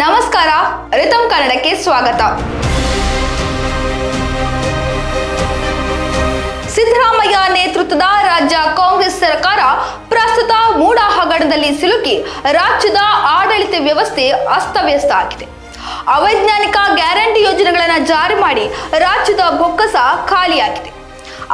ನಮಸ್ಕಾರ ರಿತಮ್ ಕನ್ನಡಕ್ಕೆ ಸ್ವಾಗತ. ಸಿದ್ದರಾಮಯ್ಯ ನೇತೃತ್ವದ ರಾಜ್ಯ ಕಾಂಗ್ರೆಸ್ ಸರ್ಕಾರ ಪ್ರಸ್ತುತ ಮೂಡ ಹಗರಣದಲ್ಲಿ ಸಿಲುಕಿ ರಾಜ್ಯದ ಆಡಳಿತ ವ್ಯವಸ್ಥೆ ಅಸ್ತವ್ಯಸ್ತ ಆಗಿದೆ. ಅವೈಜ್ಞಾನಿಕ ಗ್ಯಾರಂಟಿ ಯೋಜನೆಗಳನ್ನು ಜಾರಿ ಮಾಡಿ ರಾಜ್ಯದ ಬೊಕ್ಕಸ ಖಾಲಿಯಾಗಿದೆ.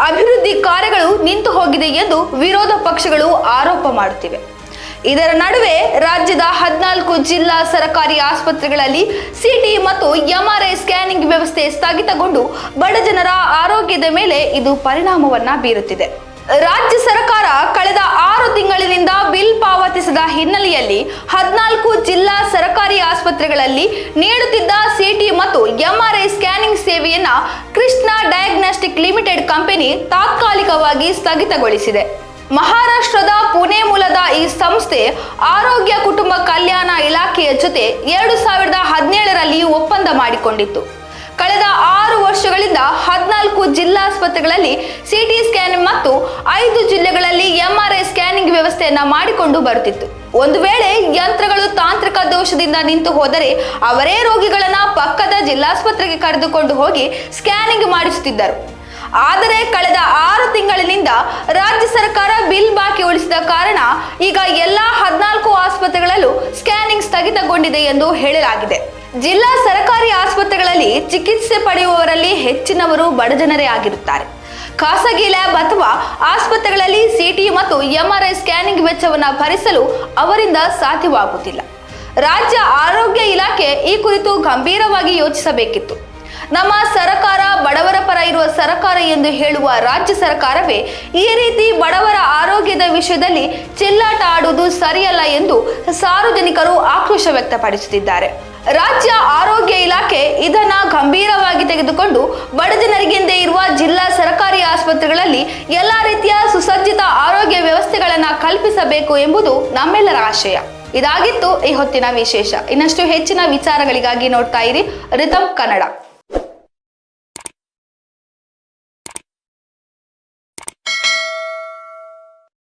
ಅಭಿವೃದ್ಧಿ ಕಾರ್ಯಗಳು ನಿಂತು ಹೋಗಿದೆ ಎಂದು ವಿರೋಧ ಪಕ್ಷಗಳು ಆರೋಪ ಮಾಡುತ್ತಿವೆ. ಇದರ ನಡುವೆ ರಾಜ್ಯದ ಹದಿನಾಲ್ಕು ಜಿಲ್ಲಾ ಸರಕಾರಿ ಆಸ್ಪತ್ರೆಗಳಲ್ಲಿ ಸಿಟಿ ಮತ್ತು ಎಂಆರ್ಐ ಸ್ಕ್ಯಾನಿಂಗ್ ವ್ಯವಸ್ಥೆ ಸ್ಥಗಿತಗೊಂಡು ಬಡ ಜನರ ಆರೋಗ್ಯದ ಮೇಲೆ ಇದು ಪರಿಣಾಮವನ್ನ ಬೀರುತ್ತಿದೆ. ರಾಜ್ಯ ಸರ್ಕಾರ ಕಳೆದ ಆರು ತಿಂಗಳಿನಿಂದ ಬಿಲ್ ಪಾವತಿಸದ ಹಿನ್ನೆಲೆಯಲ್ಲಿ ಹದಿನಾಲ್ಕು ಜಿಲ್ಲಾ ಸರ್ಕಾರಿ ಆಸ್ಪತ್ರೆಗಳಲ್ಲಿ ನೀಡುತ್ತಿದ್ದ ಸಿಟಿ ಮತ್ತು ಎಂಆರ್ಐ ಸ್ಕ್ಯಾನಿಂಗ್ ಸೇವೆಯನ್ನ ಕೃಷ್ಣ ಡಯಾಗ್ನಾಸ್ಟಿಕ್ ಲಿಮಿಟೆಡ್ ಕಂಪನಿ ತಾತ್ಕಾಲಿಕವಾಗಿ ಸ್ಥಗಿತಗೊಳಿಸಿದೆ. ಮಹಾರಾಷ್ಟ್ರದ ಪುಣೆ ಮೂಲದ ಈ ಸಂಸ್ಥೆ ಆರೋಗ್ಯ ಕುಟುಂಬ ಕಲ್ಯಾಣ ಇಲಾಖೆಯ ಜೊತೆ ಎರಡು ಸಾವಿರದ ಹದಿನೇಳರಲ್ಲಿ ಒಪ್ಪಂದ ಮಾಡಿಕೊಂಡಿತ್ತು. ಕಳೆದ ಆರು ವರ್ಷಗಳಿಂದ ಹದಿನಾಲ್ಕು ಜಿಲ್ಲಾಸ್ಪತ್ರೆಗಳಲ್ಲಿ ಸಿಟಿ ಸ್ಕ್ಯಾನ್ ಮತ್ತು ಐದು ಜಿಲ್ಲೆಗಳಲ್ಲಿ ಎಂಆರ್ಐ ಸ್ಕ್ಯಾನಿಂಗ್ ವ್ಯವಸ್ಥೆಯನ್ನ ಮಾಡಿಕೊಂಡು ಬರುತ್ತಿತ್ತು. ಒಂದು ವೇಳೆ ಯಂತ್ರಗಳು ತಾಂತ್ರಿಕ ದೋಷದಿಂದ ನಿಂತು ಹೋದರೆ ಅವರೇ ರೋಗಿಗಳನ್ನ ಪಕ್ಕದ ಜಿಲ್ಲಾಸ್ಪತ್ರೆಗೆ ಕರೆದುಕೊಂಡು ಹೋಗಿ ಸ್ಕ್ಯಾನಿಂಗ್ ಮಾಡಿಸುತ್ತಿದ್ದರು. ಆದರೆ ಕಳೆದ ಆರು ತಿಂಗಳಿನಿಂದ ರಾಜ್ಯ ಸರ್ಕಾರ ಬಿಲ್ ಬಾಕಿ ಉಳಿಸಿದ ಕಾರಣ ಈಗ ಎಲ್ಲಾ ಹದಿನಾಲ್ಕು ಆಸ್ಪತ್ರೆಗಳಲ್ಲೂ ಸ್ಕ್ಯಾನಿಂಗ್ ಸ್ಥಗಿತಗೊಂಡಿದೆ ಎಂದು ಹೇಳಲಾಗಿದೆ. ಜಿಲ್ಲಾ ಸರ್ಕಾರಿ ಆಸ್ಪತ್ರೆಗಳಲ್ಲಿ ಚಿಕಿತ್ಸೆ ಪಡೆಯುವವರಲ್ಲಿ ಹೆಚ್ಚಿನವರು ಬಡಜನರೇ ಆಗಿರುತ್ತಾರೆ. ಖಾಸಗಿ ಲ್ಯಾಬ್ ಅಥವಾ ಆಸ್ಪತ್ರೆಗಳಲ್ಲಿ ಸಿಟಿ ಮತ್ತು ಎಂಆರ್ಐ ಸ್ಕ್ಯಾನಿಂಗ್ ವೆಚ್ಚವನ್ನು ಭರಿಸಲು ಅವರಿಂದ ಸಾಧ್ಯವಾಗುತ್ತಿಲ್ಲ. ರಾಜ್ಯ ಆರೋಗ್ಯ ಇಲಾಖೆ ಈ ಕುರಿತು ಗಂಭೀರವಾಗಿ ಯೋಚಿಸಬೇಕಿತ್ತು. ನಮ್ಮ ಸರ್ಕಾರ ಬಡವರ ಪರ ಇರುವ ಸರ್ಕಾರ ಎಂದು ಹೇಳುವ ರಾಜ್ಯ ಸರ್ಕಾರವೇ ಈ ರೀತಿ ಬಡವರ ಆರೋಗ್ಯದ ವಿಷಯದಲ್ಲಿ ಚೆಲ್ಲಾಟ ಆಡುವುದು ಸರಿಯಲ್ಲ ಎಂದು ಸಾರ್ವಜನಿಕರು ಆಕ್ರೋಶ ವ್ಯಕ್ತಪಡಿಸುತ್ತಿದ್ದಾರೆ. ರಾಜ್ಯ ಆರೋಗ್ಯ ಇಲಾಖೆ ಇದನ್ನ ಗಂಭೀರವಾಗಿ ತೆಗೆದುಕೊಂಡು ಬಡ ಜನರಿಗೆಂದೇ ಇರುವ ಜಿಲ್ಲಾ ಸರ್ಕಾರಿ ಆಸ್ಪತ್ರೆಗಳಲ್ಲಿ ಎಲ್ಲಾ ರೀತಿಯ ಸುಸಜ್ಜಿತ ಆರೋಗ್ಯ ವ್ಯವಸ್ಥೆಗಳನ್ನ ಕಲ್ಪಿಸಬೇಕು ಎಂಬುದು ನಮ್ಮೆಲ್ಲರ ಆಶಯ. ಇದಾಗಿತ್ತು ಈ ಹೊತ್ತಿನ ವಿಶೇಷ. ಇನ್ನಷ್ಟು ಹೆಚ್ಚಿನ ವಿಚಾರಗಳಿಗಾಗಿ ನೋಡ್ತಾ ಇರಿ ರಿತಮ್ ಕನ್ನಡ.